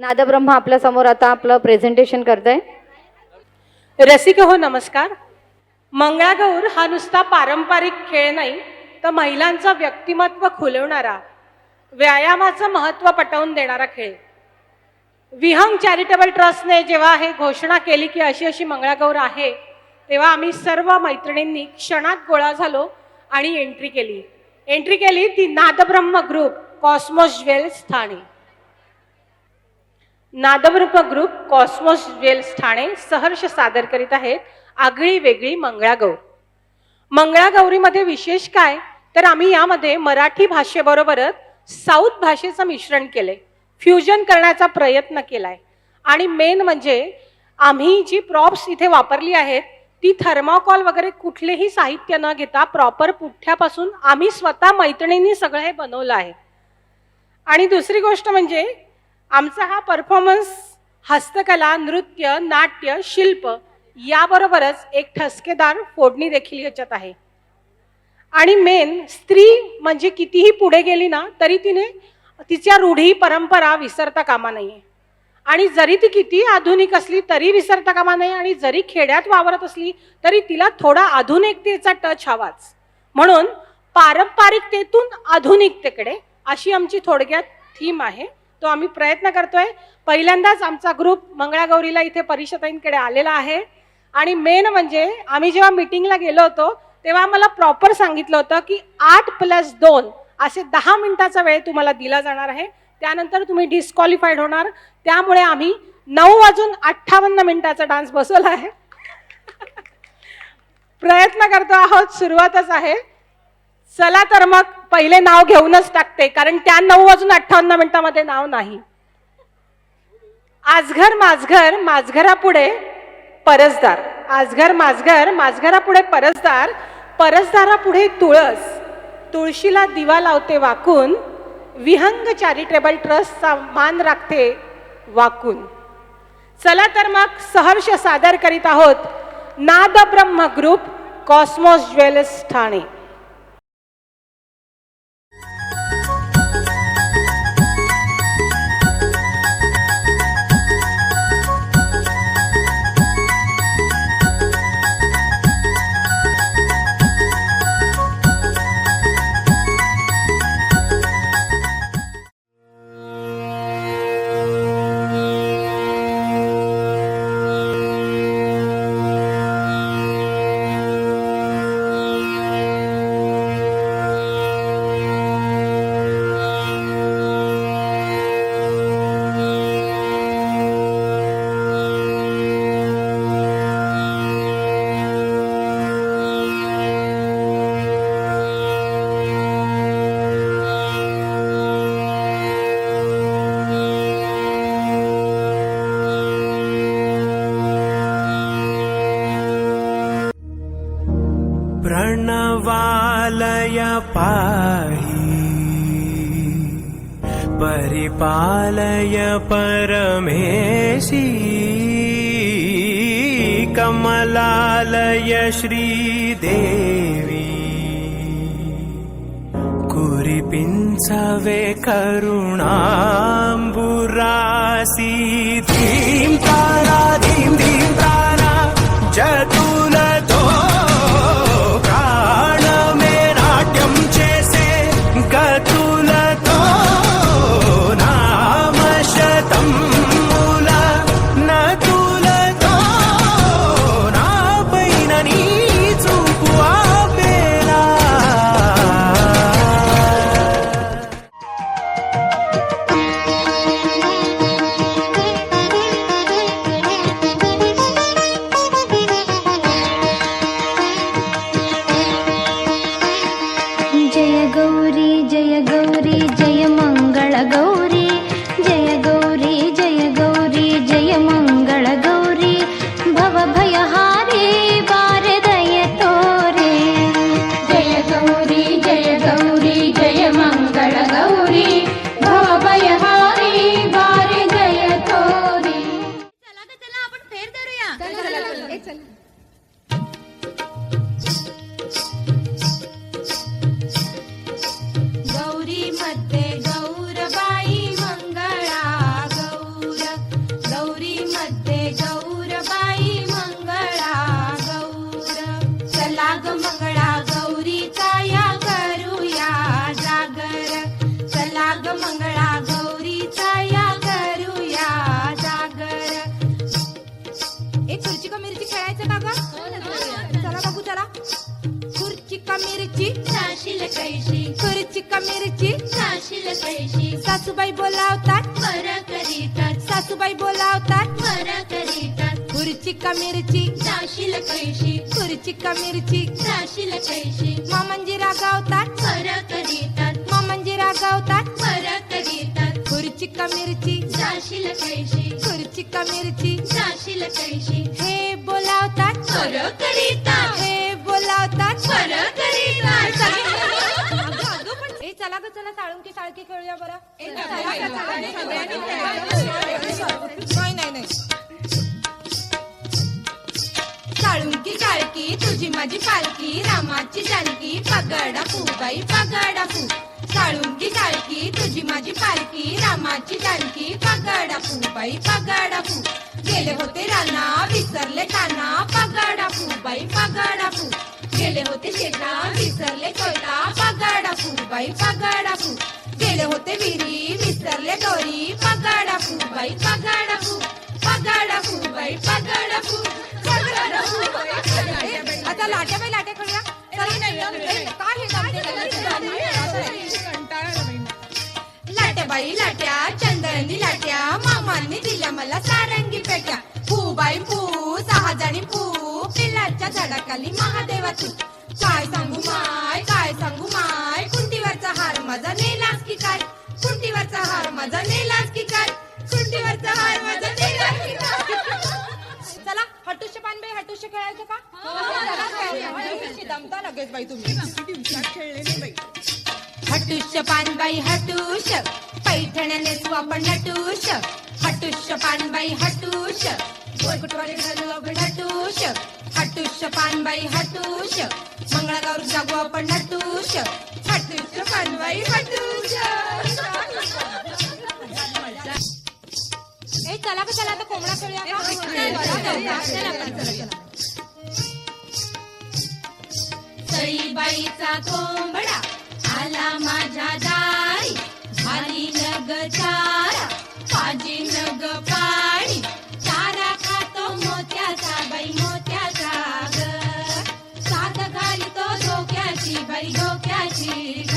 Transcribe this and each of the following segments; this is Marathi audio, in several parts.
नादब्रह्म आपल्यासमोर आता आपलं प्रेझेंटेशन करत आहे रसिक हो नमस्कार. मंगळागौर हा नुसता पारंपरिक खेळ नाही तर महिलांचं व्यक्तिमत्व खुलवणारा व्यायामाचं महत्त्व पटवून देणारा खेळ. विहंग चॅरिटेबल ट्रस्टने जेव्हा हे घोषणा केली की अशी अशी मंगळागौर आहे तेव्हा आम्ही सर्व मैत्रिणींनी क्षणात गोळा झालो आणि एंट्री केली. एंट्री केली ती Nadbrahma group Cosmos Jewels Thane. Nadbrahma group Cosmos Jewels Thane सहर्ष सादर करीत आहेत आगळी वेगळी मंगळागौर. मंगळागौरीमध्ये विशेष काय? तर आम्ही यामध्ये मराठी भाषेबरोबरच साऊथ भाषेचं मिश्रण केलंय. फ्युजन करण्याचा प्रयत्न केलाय. आणि मेन म्हणजे आम्ही जी प्रॉप्स इथे वापरली आहेत ती थर्माकॉल वगैरे कुठलेही साहित्य न घेता प्रॉपर पुठ्ठ्यापासून आम्ही स्वतः मैत्रिणींनी सगळं हे बनवलं आहे. आणि दुसरी गोष्ट म्हणजे आमचा हा परफॉर्मन्स हस्तकला नृत्य नाट्य शिल्प याबरोबरच एक ठसकेदार फोडणी देखील याच्यात आहे. आणि मेन स्त्री म्हणजे कितीही पुढे गेली ना तरी तिने तिच्या रूढी परंपरा विसरता कामा नये. आणि जरी ती किती आधुनिक असली तरी विसरता कामा नये. आणि जरी खेड्यात वावरत असली तरी तिला थोडा आधुनिकतेचा टच हवाच. म्हणून पारंपरिकतेतून आधुनिकतेकडे अशी आमची थोडक्यात थीम आहे. तो आम्ही प्रयत्न करतोय. पहिल्यांदाच आमचा ग्रुप मंगळागौरीला इथे परिषदांकडे आलेला आहे. आणि मेन म्हणजे आम्ही जेव्हा मिटिंगला गेलो होतो तेव्हा आम्हाला प्रॉपर सांगितलं होतं की आठ प्लस दोन असे दहा मिनिटाचा वेळ तुम्हाला दिला जाणार आहे. त्यानंतर तुम्ही डिस्क्वालिफाईड होणार. त्यामुळे आम्ही नऊ वाजून अठ्ठावन्न मिनिटाचा डान्स बसवला आहे. प्रयत्न करतो आहोत. सुरुवातच आहे. चला तर मग पहिले नाव घेऊनच टाकते कारण त्या नऊ वाजून अठ्ठावन्न मिनिटामध्ये नाव नाही. आजघर माझघर माझघरापुढे परसदार. आजघर माझघर माझघरापुढे परसदार परसदारापुढे तुळस. तुळशीला दिवा लावते वाकून विहंग चॅरिटेबल ट्रस्टचा मान राखते वाकून. चला तर मग सहर्ष सादर करीत आहोत नाद ब्रह्म ग्रुप कॉस्मॉस ज्वेलर्स ठाणे. पाहि परिपालय परमेशी कमलालय श्रीदेवी कुरिपिंचवे करुणाम्बुरासी धीं तारा धीं धीं तारा जतुलतो मिरची. जाशील कैशी सासूबाई बोलावतात. बरं करीतात. सासूबाई बोलावतात. बरं करीतात. खुर्ची का मिरची. जाशील कैशी खुर्ची का मिरची. जाशील कैशी मामंजी रागावतात. बरं करीतात. मामंजी रागावतात. बरं करीतात. खुर्ची का मिरची. जाशील कैशी खुर्ची का मिरची. जाशील कैशी हे बोलावतात. बरं करीतात. हे बोलावतात. बरं करीतात. चला ग चला साळुंकी साळकी खेळूया बरं. नाही नाही नाही साळुंकी साळकी तुझी माझी पालकी रामाची जानकी पगडा फुबाई पगडा फू. साळुंकी साळकी तुझी माझी पालकी रामाची जानकी पगडा फुबाई पगडा फू. गेले होते राना पगडा फुबाई पगडा फू गेले होते विहिरी विसरले दोरी. पगडा फुबाई पगडा फू पगडा फुबाई पगडा फू पगडा फुबाई आता लाट्या बाई लाट्या हे गाते? लाट्या बाई लाट्या मामांनी दिल्या मला सारंगी पेट्या. फू फू सहा जणी फू पिल्लाच्या झाडाखाली महादेवा तू काय सांगू माय काय सांगू माय? माझा नेलास की काय? कुंटीवरचा हार माझा नेलास की काय? कुंटीवरचा हार माझा नेलास की काय? चला हटुष्य पानबाई हटुष्य खेळायचं का? चला, खेळूया. दमता लगेच बाई तुम्ही. हटुष पानबाई हटुष पैठण्याने आपण नटुष हटुष पानबाई हटुष गोरकुटवाले घालू आपण हटुष हटुष पानबाई हटुष मंगळागौर जागू आपण नटुष ए चला का चला आता कोंबडा खेळूया. सईबाईचा कोंबडा आला माझ्या दारी. झाली नग डोक्याची ग.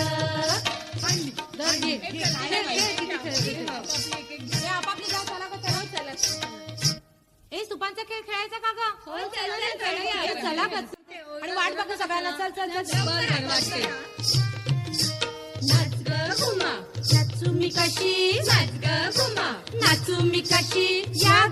ए सुपांचा खेळ खेळायचा का ग? चला आणि वाट बघू सगळ्यांना. चल चल चल नाच ग घुमा. नाचू मी कशी? नाच ग घुमा. नाचू मी कशी? या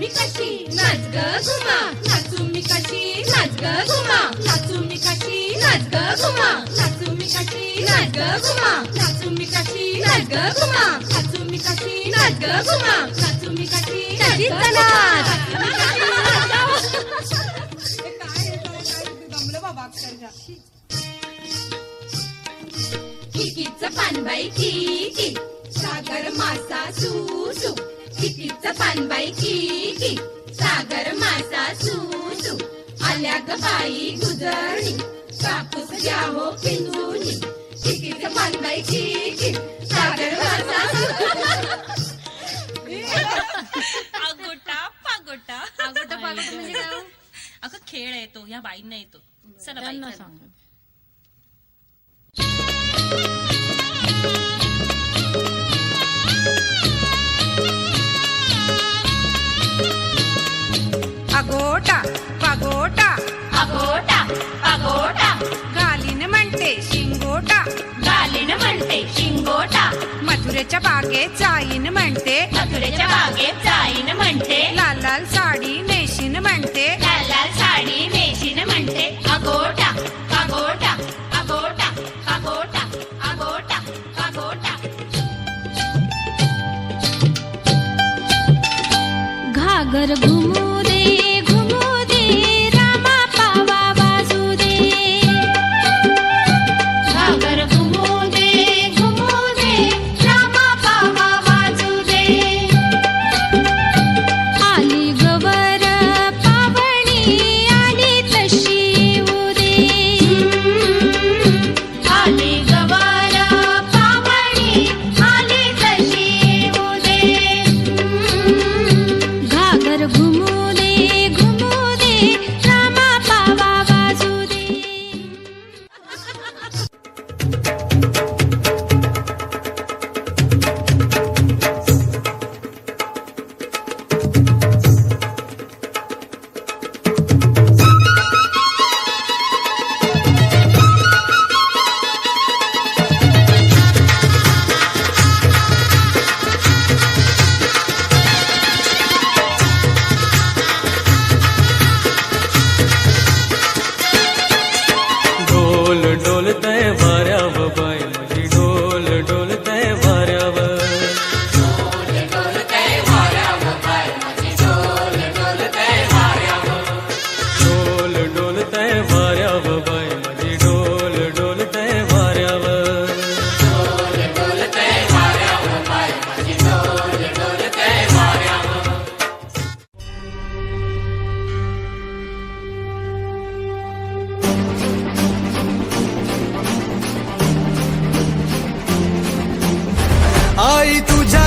मी कशी? नाच ग घुमा. नाचू मी कशी? नाच ग घुमा. नाचू मी कशी? नाच ग घुमा. नाचू मी कशी? नाच ग घुमा. नाचू मी कशी? नाच ग घुमा. नाचू मी कशी? नाच ग घुमा नाचू मी कशी नाच किकीचं पानबाई किकी. सागर मासा सुसू. किकीचं पानबाई किकी सागर मासा सुसू. आल्या ग बाई गुजरणी. कापूस घ्या हो पिंजूनी किकीचं पानबाई किकी सागर मासा आगोटा पागोटा आगोटा पागोटा म्हणजे काय हो? अगं खेळ येतो. या बाईंना येतो. चला बाई चला. अगोटा पगोटा. अगोटा अगोटा गालीन म्हणते शिंगोटा. गालीन म्हणते शिंगोटा. मथुरेच्या बागेत जाईन म्हणते मथुरेच्या बागेत जाईन म्हणते लाल लाल साडी नेशीन म्हणते लाल लाल साडी नेशीन म्हणते अगोटा अगोटा अगोटा अगोटा अगोटा अगोटा घागर घुमू दे घुमू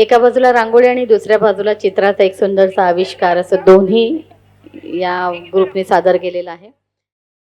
एका बाजूला रांगोळी आणि दुसऱ्या बाजूला चित्राचा एक सुंदरसा आविष्कार असं दोन्ही या ग्रुपने सादर केलेला आहे.